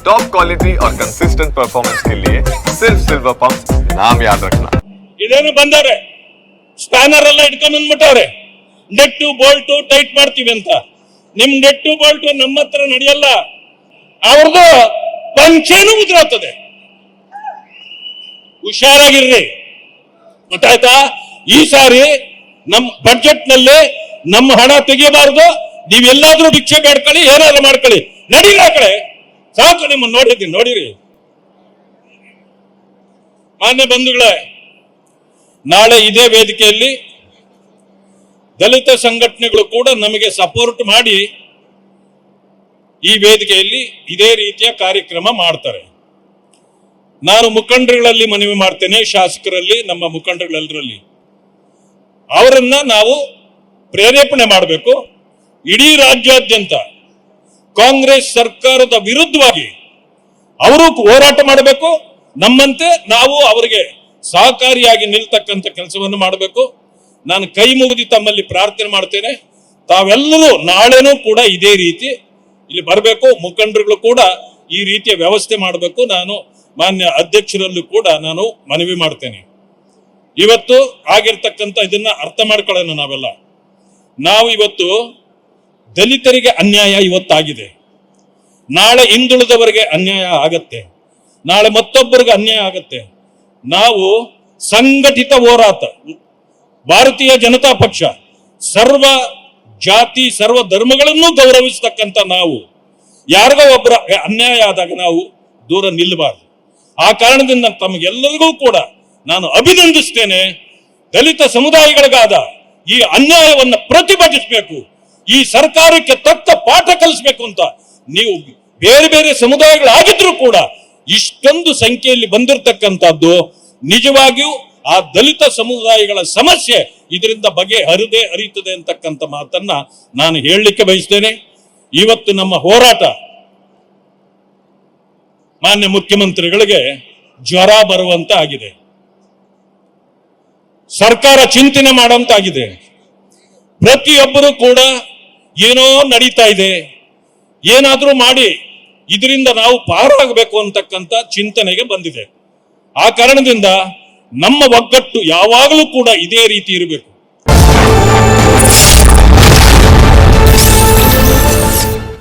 Top quality और consistent performance के लिए सिर्फ सिल्वर पंप नाम याद रखना ಇದೇನು ಬಂದಾರೆ ಸ್ಪ್ಯಾನರ್ ಎಲ್ಲ ಇಟ್ಕೊಂಡ್ ಬಂದ್ಬಿಟ್ಟವ್ರೆ ನೆಟ್ಟು ಬೋಲ್ಟು ಟೈಟ್ ಮಾಡ್ತೀವಿ ಅಂತ ನಿಮ್ ನೆಟ್ಟು ಬೋಲ್ಟು ನಮ್ಮ ಹತ್ರ ನಡೆಯಲ್ಲ ಅವ್ರದ್ದು ಪಂಚೇನು ಉದುರೋಗ್ತದೆ ಹುಷಾರಾಗಿರ್ರಿ ಗೊತ್ತಾಯ್ತಾ ಈ ಸಾರಿ ನಮ್ ಬಡ್ಜೆಟ್ ನಲ್ಲಿ ನಮ್ಮ ಹಣ ತೆಗಿಯಬಾರದು ನೀವೆಲ್ಲಾದ್ರೂ ಭಿಕ್ಷೆ ಬೇಡ್ಕೊಳ್ಳಿ ಏನಾದ್ರು ಮಾಡ್ಕೊಳ್ಳಿ ನಡೀರಿ ಆ ಕಡೆ ಸಾಕು ನಿಮ್ಮನ್ನು ನೋಡಿದ್ದೀನಿ ನೋಡಿರಿ. ಮಾನ್ಯ ಬಂಧುಗಳೇ, ನಾಳೆ ಇದೇ ವೇದಿಕೆಯಲ್ಲಿ ದಲಿತ ಸಂಘಟನೆಗಳು ಕೂಡ ನಮಗೆ ಸಪೋರ್ಟ್ ಮಾಡಿ ಈ ವೇದಿಕೆಯಲ್ಲಿ ಇದೇ ರೀತಿಯ ಕಾರ್ಯಕ್ರಮ ಮಾಡ್ತಾರೆ. ನಾನು ಮುಖಂಡರುಗಳಲ್ಲಿ ಮನವಿ ಮಾಡ್ತೇನೆ, ಶಾಸಕರಲ್ಲಿ, ನಮ್ಮ ಮುಖಂಡರುಗಳೆಲ್ಲರಲ್ಲಿ. ಅವರನ್ನ ನಾವು ಪ್ರೇರೇಪಣೆ ಮಾಡಬೇಕು. ಇಡೀ ರಾಜ್ಯಾದ್ಯಂತ ಕಾಂಗ್ರೆಸ್ ಸರ್ಕಾರದ ವಿರುದ್ಧವಾಗಿ ಅವರು ಹೋರಾಟ ಮಾಡಬೇಕು. ನಮ್ಮಂತೆ ನಾವು ಅವರಿಗೆ ಸಹಕಾರಿಯಾಗಿ ನಿಲ್ತಕ್ಕಂಥ ಕೆಲಸವನ್ನು ಮಾಡಬೇಕು. ನಾನು ಕೈ ಮುಗಿದು ತಮ್ಮಲ್ಲಿ ಪ್ರಾರ್ಥನೆ ಮಾಡ್ತೇನೆ. ತಾವೆಲ್ಲರೂ ನಾಳೆನೂ ಕೂಡ ಇದೇ ರೀತಿ ಇಲ್ಲಿ ಬರಬೇಕು. ಮುಖಂಡರುಗಳು ಕೂಡ ಈ ರೀತಿಯ ವ್ಯವಸ್ಥೆ ಮಾಡಬೇಕು. ನಾನು ಮಾನ್ಯ ಅಧ್ಯಕ್ಷರಲ್ಲೂ ಕೂಡ ನಾನು ಮನವಿ ಮಾಡ್ತೇನೆ. ಇವತ್ತು ಆಗಿರ್ತಕ್ಕಂಥ ಇದನ್ನ ಅರ್ಥ ಮಾಡ್ಕೊಳ್ಳೋಣ ನಾವೆಲ್ಲ. ನಾವು ಇವತ್ತು ದಲಿತರಿಗೆ ಅನ್ಯಾಯ ಇವತ್ತಾಗಿದೆ. ನಾಳೆ ಹಿಂದುಳಿದವರಿಗೆ ಅನ್ಯಾಯ ಆಗತ್ತೆ. ನಾಳೆ ಮತ್ತೊಬ್ಬರಿಗೆ ಅನ್ಯಾಯ ಆಗತ್ತೆ. ನಾವು ಸಂಘಟಿತ ಹೋರಾಟ, ಭಾರತೀಯ ಜನತಾ ಪಕ್ಷ, ಸರ್ವ ಜಾತಿ, ಸರ್ವ ಧರ್ಮಗಳನ್ನು ಗೌರವಿಸ್ತಕ್ಕಂಥ ನಾವು, ಯಾರಿಗೋ ಒಬ್ಬರ ಅನ್ಯಾಯ ಆದಾಗ ನಾವು ದೂರ ನಿಲ್ಲಬಾರದು. ಆ ಕಾರಣದಿಂದ ತಮಗೆಲ್ಲರಿಗೂ ಕೂಡ ನಾನು ಅಭಿನಂದಿಸ್ತೇನೆ. ದಲಿತ ಸಮುದಾಯಗಳಿಗಾದ ಈ ಅನ್ಯಾಯವನ್ನು ಪ್ರತಿಭಟಿಸಬೇಕು. ಈ ಸರ್ಕಾರಕ್ಕೆ ತಕ್ಕ ಪಾಠ ಕಲಿಸಬೇಕು ಅಂತ ನೀವು ಬೇರೆ ಬೇರೆ ಸಮುದಾಯಗಳಾಗಿದ್ರು ಕೂಡ ಇಷ್ಟೊಂದು ಸಂಖ್ಯೆಯಲ್ಲಿ ಬಂದಿರತಕ್ಕಂಥದ್ದು ನಿಜವಾಗಿಯೂ ಆ ದಲಿತ ಸಮುದಾಯಗಳ ಸಮಸ್ಯೆ ಇದರಿಂದ ಬಗೆ ಹರಿದೇ ಹರಿಯುತ್ತದೆ ಅಂತಕ್ಕಂಥ ಮಾತನ್ನ ನಾನು ಹೇಳಲಿಕ್ಕೆ ಬಯಸ್ತೇನೆ. ಇವತ್ತು ನಮ್ಮ ಹೋರಾಟ ಮಾನ್ಯ ಮುಖ್ಯಮಂತ್ರಿಗಳಿಗೆ ಜ್ವರ ಬರುವಂತ ಆಗಿದೆ. ಸರ್ಕಾರ ಚಿಂತನೆ ಮಾಡುವಂತಾಗಿದೆ. ಪ್ರತಿಯೊಬ್ಬರು ಕೂಡ ಏನೋ ನಡೀತಾ ಇದೆ. ಏನಾದರೂ ಮಾಡಿ, ಇದರಿಂದ ನಾವು ಪಾರಾಗಬೇಕು ಅಂತಕ್ಕಂಥ ಚಿಂತನೆಗೆ ಬಂದಿದೆ. ಆ ಕಾರಣದಿಂದ ನಮ್ಮ ಒಗ್ಗಟ್ಟು ಯಾವಾಗಲೂ ಕೂಡ ಇದೇ ರೀತಿ ಇರಬೇಕು.